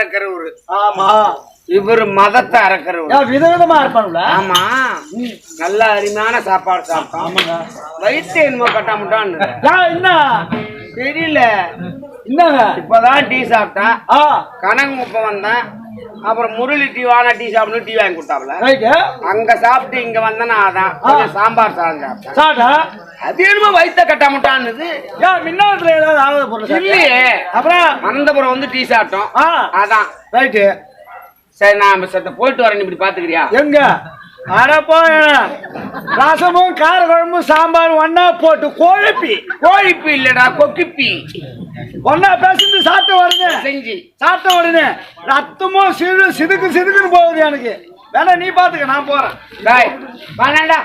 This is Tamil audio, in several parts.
அறக்கிறவரு ஆமா. இவரு மதத்தை அறக்கிறவரு விதவிதமா இருப்பானுல ஆமா. நல்ல அருமையான சாப்பாடு சாப்பிட்டோம் வயிற்று என்னமோ கட்டாமட்டான்னு. என்ன? தெரியல. என்னங்க இப்பதான் டீ சாப்பிட்டேன். கனகு முப்ப வந்தேன் அப்புறம் முரளி டீ வானா டீ சாப்பிடணும் டீ வாங்கி கொடுத்தாப்ல அங்க சாப்பிட்டு இங்க வந்தேன்னா அதான். சாம்பார் சாதம் சாப்பிட்டேன். சாப்பிட்டா அது என்னமோ வயிற்ற கட்டாமட்டான்னுது ஏன் மின்னத்துல ஏதாவது பொருள் சாப்பிட்டியா? இல்லையே. அப்புறம்? அனந்தபுரம் வந்து டீ சாப்பிட்டோம். அதான். ரைட்டு சரி நான் போயிட்டு வரேன் இப்படி பாத்துக்கிறியா? எங்க? அட போய் ரசமும் கார குழம்பும் சாம்பார் ஒண்ணா போட்டு குழப்பி. கோழிப்பி இல்லடா கொக்கிப்பி. ஒண்ணா பேசிட்டு சாப்பிட்ட உடனே செஞ்சு சாப்பிட்ட உடனே ரத்தமும் சிறு சிதுக்கு சிதுக்குன்னு போகுது எனக்கு. வேணா நீ பாத்துக்க நான் போறேன். டாய் வேணாடா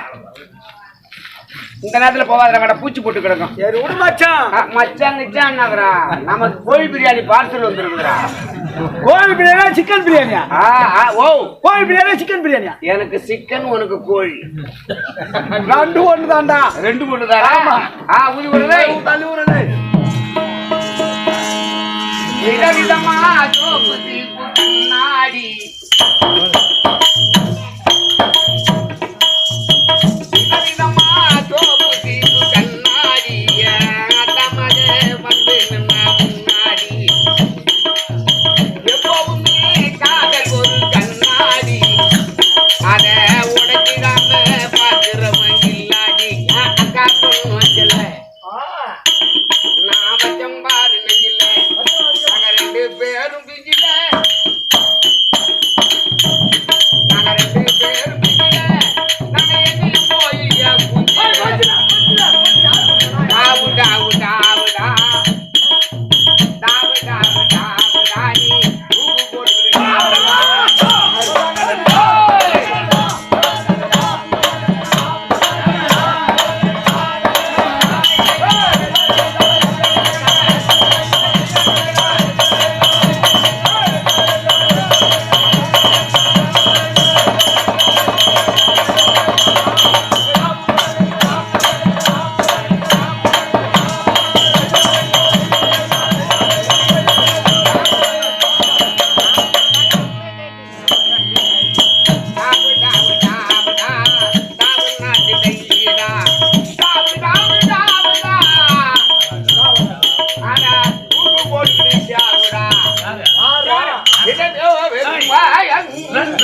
இந்த நேரத்துல போகாத கடை பூச்சி போட்டு கிடக்கும். சரி விடு மச்சான். மச்சான் கிச்சான்னாக்குறா நம்ம கோழி பிரியாணி பார்சல் வந்துருக்குறா. கோழி பிரியாணியா சிக்கன் பிரியாணியா? ஓ. கோழி பிரியாணியா சிக்கன் பிரியாணியா? எனக்கு சிக்கன் உனக்கு கோழி. ரெண்டு ஒண்ணு தான்டா. ரெண்டு தாரா ஆமா. ஆ ஊதி விடுறதே தள்ளி விடுறது விதவிதமா சோப்பு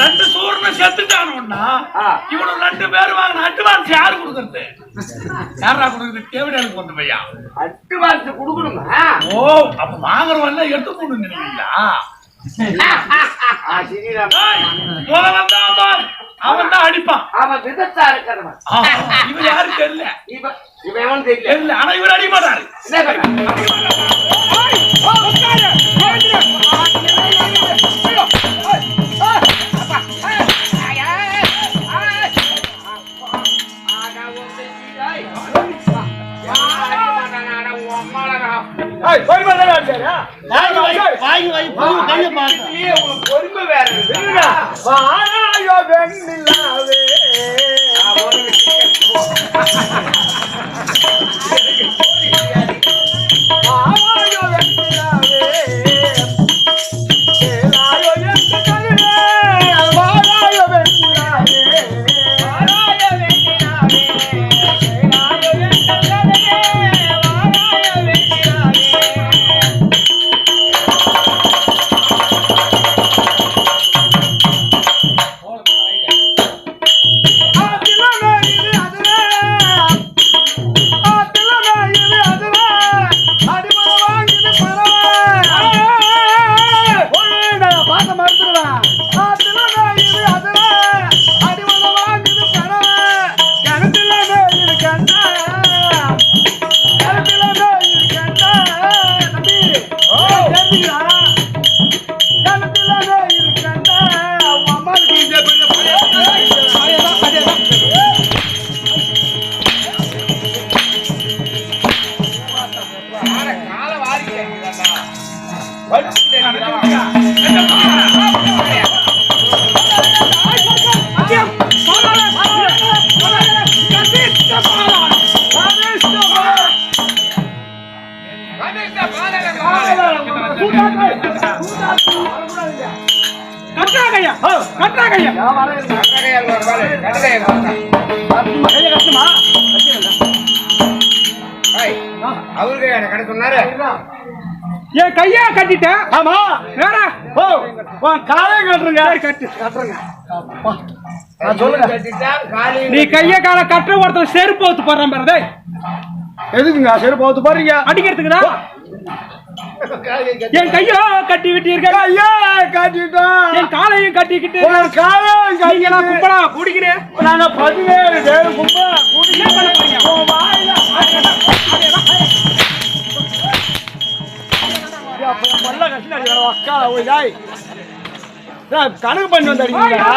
ரெண்டு சூரனை செத்துட்டானுன்னா. இவனு ரெண்டு பேரும் வாங்கின அட்வான்ஸ் யாரு கொடுக்கறது? யாரா கொடுக்கறது? தேவடியாளுக்கு கொண்டு போய்யா? அட்வான்ஸ் கொடுக்கணுமா? ஓ அப்ப வாங்குறவன் எடுத்து போட்டு அவன் தான் அடிப்பான் அவன் விதத்தா இருக்கிறவன் இவன் யாரும் தெரியல இவன் இவன் தெரியல ஆனா இவர் அடிக்க பொறுமை வேற. வாராயோ வெண்ணிலாவே. கணேசா, பாலக காலை. அவருக்கு கடை சொன்னாரு என் கையா கட்டிட்டேன் ஆமா வேற ஓ உன் கட்டுருங்க கட்டு கட்டுறங்க நீ கைய கால கட்டுற ஒருத்தர் செருப்பு ஊத்து போடுறான் பாரு. எதுக்குங்க? சரி போத்து பாருங்க அடிக்கிறதுக்குடா காலையில கட்டி- என் கையோ கட்டி விட்டு இருக்க ஐயா கட்டிட்டோம் என் காலையும் கட்டிக்கிட்டு உன் காலை நீங்க எல்லாம் கட்டிட்டு கும்பலா பிடிக்கிறேன் நாங்க பதினேழு பேர் கும்பா என்ன பண்ண போறீங்க? கணக்கு பண்ணி வந்து அடிக்கிறீங்களா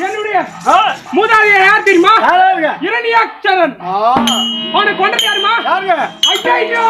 என்னுடைய ஆ, மூதாதையர் யார் தெரியுமா ஆ, அவனை கொண்டது யாருமா ஐயோ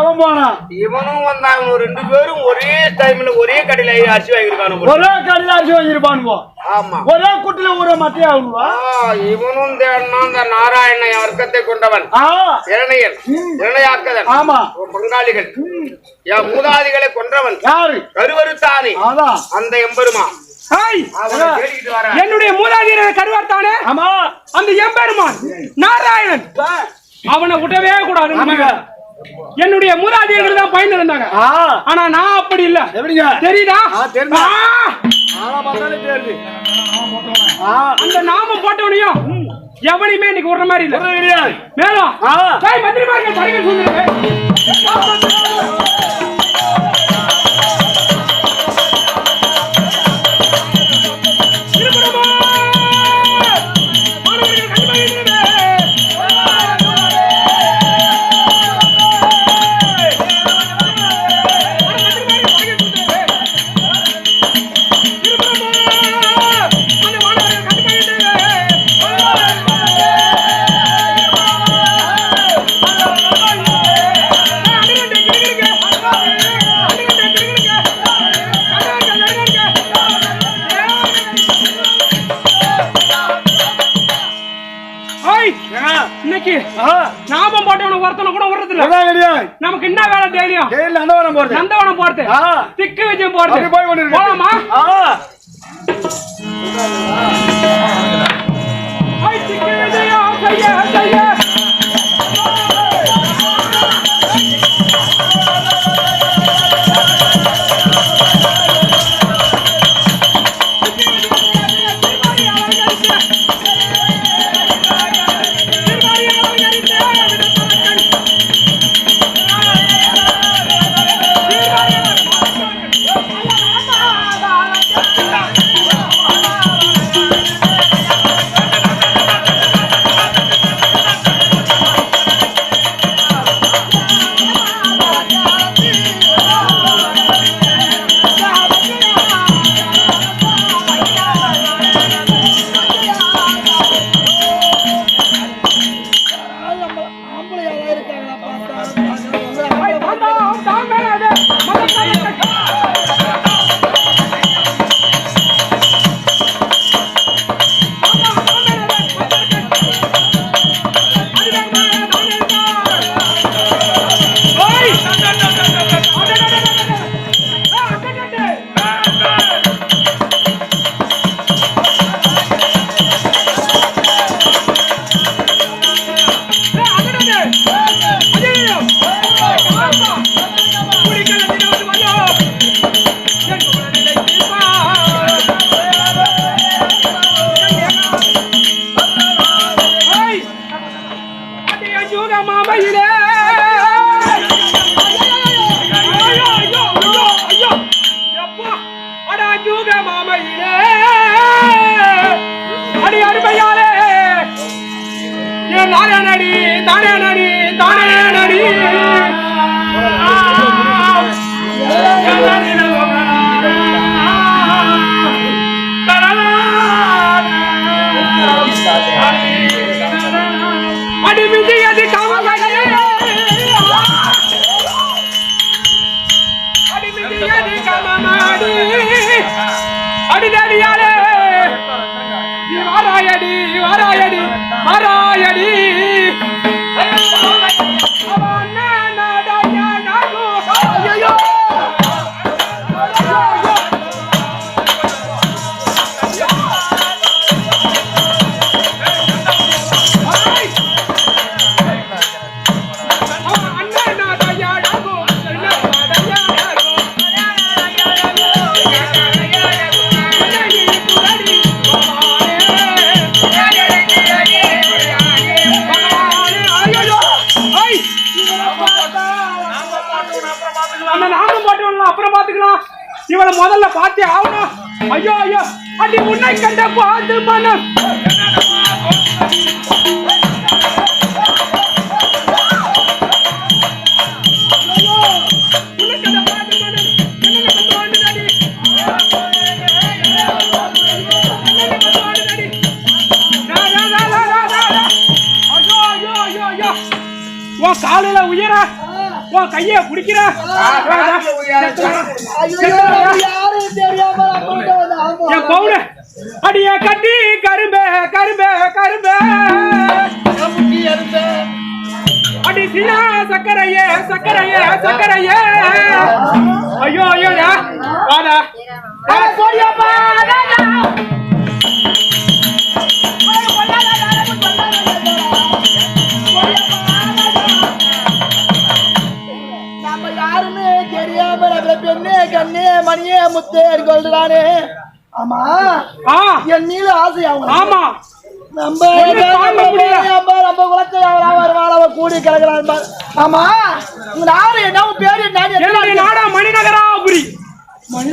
அவன் போனான். இவனும் வந்தான். இவனும் ரெண்டு பேரும் ஒரே டைம்ல ஒரே கடையில அரிசி வாங்கிருக்கானு ஒரே கடையில் அரிசி வாங்கியிருப்பானுவோ ஆமா. ஒரே குட்டில ஊற மத்திய ஆகுவா இவனும் தேடினா இந்த நாராயண வர்க்கத்தை கொண்டவன். ஆ. இரணையன். இரணையாக்கதன். ஆமா. பங்காளிகள். என் மூதாதிகளை கொன்றவன். யாரு? கருவறுத்தானே. அந்த எம்பெருமா. என்னுடைய மூதாதையர் கருவார்த்தானே ஆமா. அந்த எம்பெருமான். நாராயணன். அவனை விடவே கூடாது. என்னுடைய மூதாதையர்கள் தான் பயந்து இருந்தாங்க. ஆனா நான் அப்படி இல்ல. தெரியுதா? அந்த நாமம் போட்டவனையும் எவனையுமே இன்னைக்கு விடுற மாதிரி இல்ல. மேலும் இன்னைக்கு நாமம் போட்டவன ஒருத்தனை கூட விடுறது இல்ல நமக்கு என்ன வேலை தைரியம் ஜெயில அந்தவனம் போறது நந்தவனம் போறது திக்கு விஜயம் போறது போய் கொண்டு போலாமா? ஐ, திக்கு விஜயம் செய்ய செய்ய. இவளை முதல்ல பார்த்தே ஆகணும். ஐயோ ஐயோ அடி உன்னை கண்ட பாது மனம். ஐயோ, காலையில உன் கைய குடிக்கிறா என் பவுன. அடிய கட்டி கரும்பே கரும்பே கரும்பே. அடி சினா சக்கரையே சக்கரையே சக்கரையே ஐயோ ஐயோடா வாடா போடியாப்பா கண்ணு மணியே முத்து சொல்றானே ஆமா. என் மீது ஆசை அவங்க. ஆமா. நம்ம நம்ம நம்ம குலத்துல அவரா கூடி கிடக்கிறான் ஆமா. உங்க நாடு என்ன பேரு என்னுடைய நாடா? மணிநகராபுரி.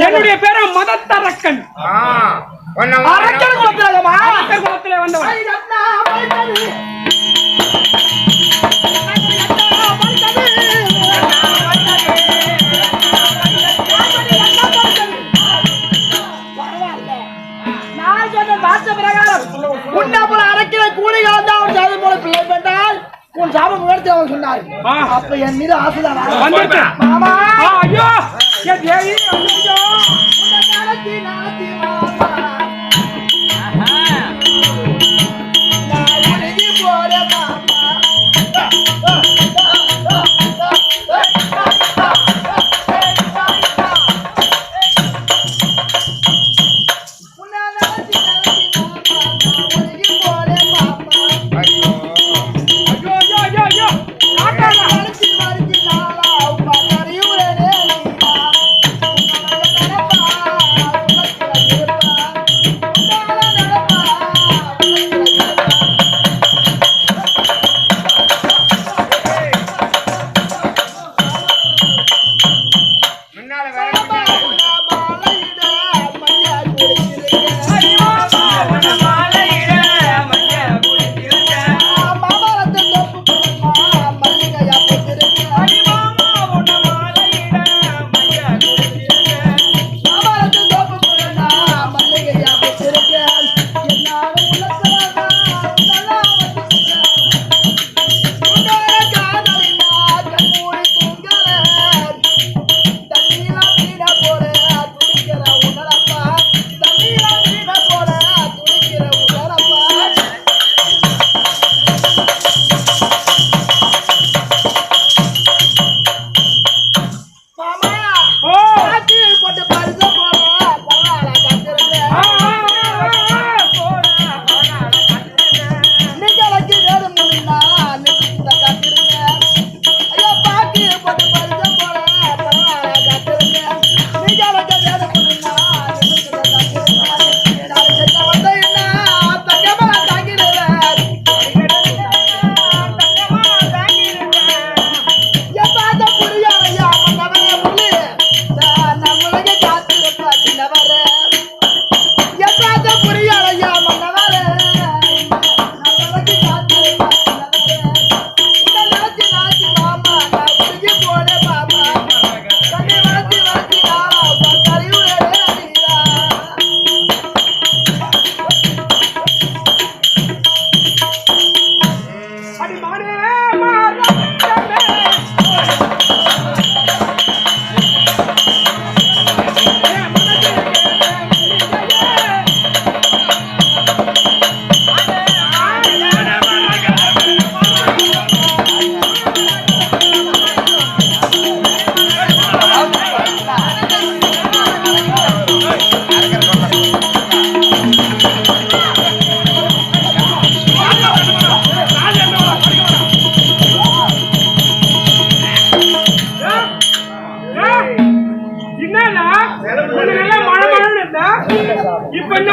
என்னுடைய பேரு மதத்தரக்கன். அரக்கன் குலத்துல குலத்துல வந்தவன். கருவி கலந்தா ஒரு சாதி போல பிள்ளை பெற்றால் உன் சாபம் உயர்த்தி அவன் சொன்னார். அப்ப என் மீது ஆசைதான் மாமா. ஐயோ. என் தேவி ஐயோ போற மாமா. இப்ப என்ன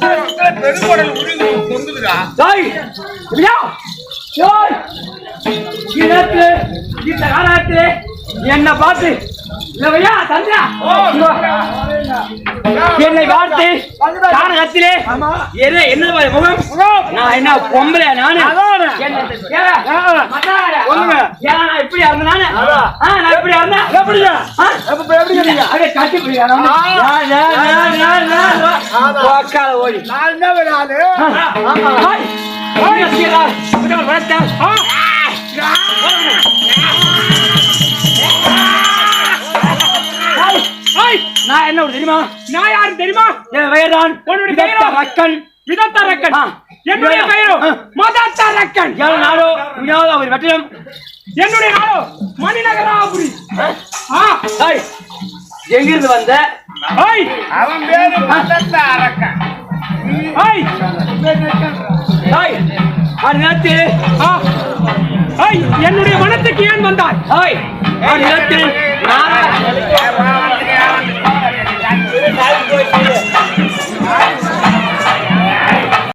பெருங்குடல் உருகு தொங்குதுடா டேய், இல்லையா? டேய், கிழக்கு, இந்த காலத்து என்ன பார்த்து இல்லையா சந்திரா. என்னை பார்த்து கானகத்திலே என்ன முகம்? நான் என்ன பொம்பளை நானு? இப்படி இருந்தேன்? நானு? இப்படி ஓடி. என்ன ஹாய். நான் என்ன தெரியுமா? நான் யாரு தெரியுமா? என் பெயர்தான் உன்னுடைய பெயர்? ரக்கன். விதத்த ரக்கன். என்னுடைய பெயரோ மதத்த ரக்கன் என் நாடோ வினோத ஒரு வெற்றிடம் என்னுடைய நாடோ மணிநகராபுரி ஆ ஹாய் எங்கிருந்து வந்த ஹாய் அவன் பேரு மதத்த அரக்கன் ஹாய் ஹாய் நேரத்தில் ஆ ஹாய் என்னுடைய மனத்துக்கு ஏன் வந்தாய் ஹாய் நேரத்தில் நாரா